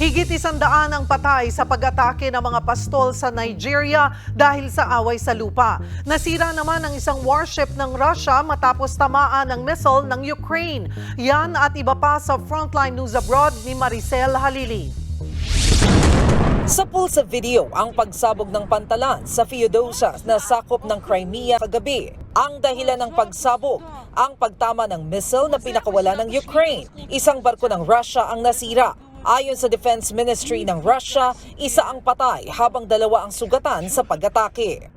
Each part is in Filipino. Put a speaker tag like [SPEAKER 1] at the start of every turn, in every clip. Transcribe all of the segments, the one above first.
[SPEAKER 1] Higit isandaan ang patay sa pag-atake ng mga pastol sa Nigeria dahil sa away sa lupa. Nasira naman ang isang warship ng Russia matapos tamaan ng missile ng Ukraine. Yan at iba pa sa Frontline News Abroad ni Maricel Halili.
[SPEAKER 2] Sa pulsa video ang pagsabog ng pantalan sa Feodosia na sakop ng Crimea kagabi. Ang dahilan ng pagsabog, ang pagtama ng missile na pinakawala ng Ukraine. Isang barko ng Russia ang nasira. Ayon sa Defense Ministry ng Russia, isa ang patay habang dalawa ang sugatan sa pag-atake.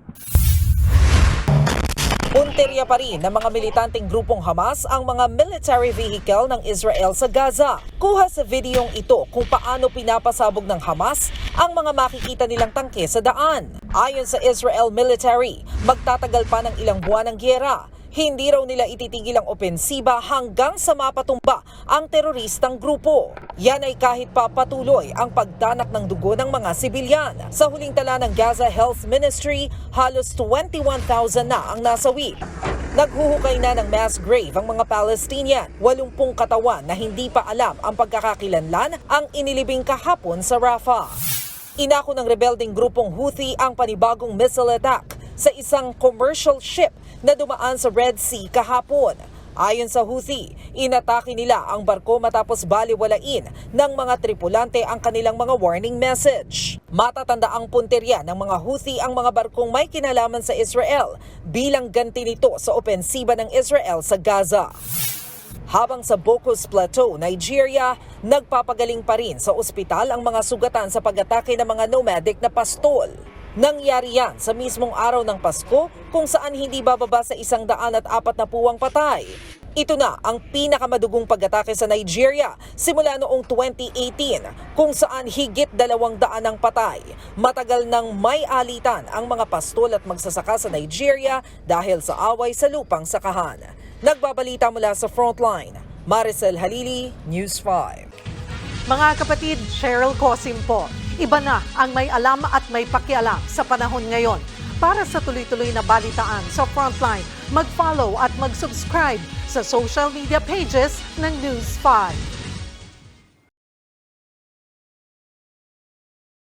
[SPEAKER 2] Punteriya pa rin ng mga militanteng grupong Hamas ang mga military vehicle ng Israel sa Gaza. Kuha sa videong ito kung paano pinapasabog ng Hamas ang mga makikita nilang tangke sa daan. Ayon sa Israel military, magtatagal pa ng ilang buwan ng gyera. Hindi raw nila ititigil ang opensiba hanggang sa mapatumba ang teroristang grupo. Yan ay kahit pa patuloy ang pagdanak ng dugo ng mga sibilyan. Sa huling tala ng Gaza Health Ministry, halos 21,000 na ang nasawi. Naghuhukay na ng mass grave ang mga Palestinian. 80 katawan na hindi pa alam ang pagkakakilanlan ang inilibing kahapon sa Rafah. Inako ng rebelding grupong Houthi ang panibagong missile attack sa isang commercial ship na dumaan sa Red Sea kahapon. Ayon sa Houthi, inatake nila ang barko matapos baliwalain ng mga tripulante ang kanilang mga warning message. Matatanda ang punterya ng mga Houthi ang mga barkong may kinalaman sa Israel bilang ganti nito sa opensiba ng Israel sa Gaza. Habang sa Bocos Plateau, Nigeria, nagpapagaling pa rin sa ospital ang mga sugatan sa pag-atake ng mga nomadic na pastol. Nangyari yan sa mismong araw ng Pasko kung saan hindi bababa sa isang daan at apat na puwang patay. Ito na ang pinakamadugong pag-atake sa Nigeria simula noong 2018 kung saan higit dalawang daan ang patay. Matagal nang may alitan ang mga pastol at magsasaka sa Nigeria dahil sa away sa lupang sakahan. Nagbabalita mula sa Frontline, Maricel Halili, News 5.
[SPEAKER 1] Mga kapatid, Cheryl Cosim po. Iba na ang may alam at may pakialam sa panahon ngayon. Para sa tuloy-tuloy na balitaan sa Frontline, mag-follow at mag-subscribe sa social media pages ng News 5.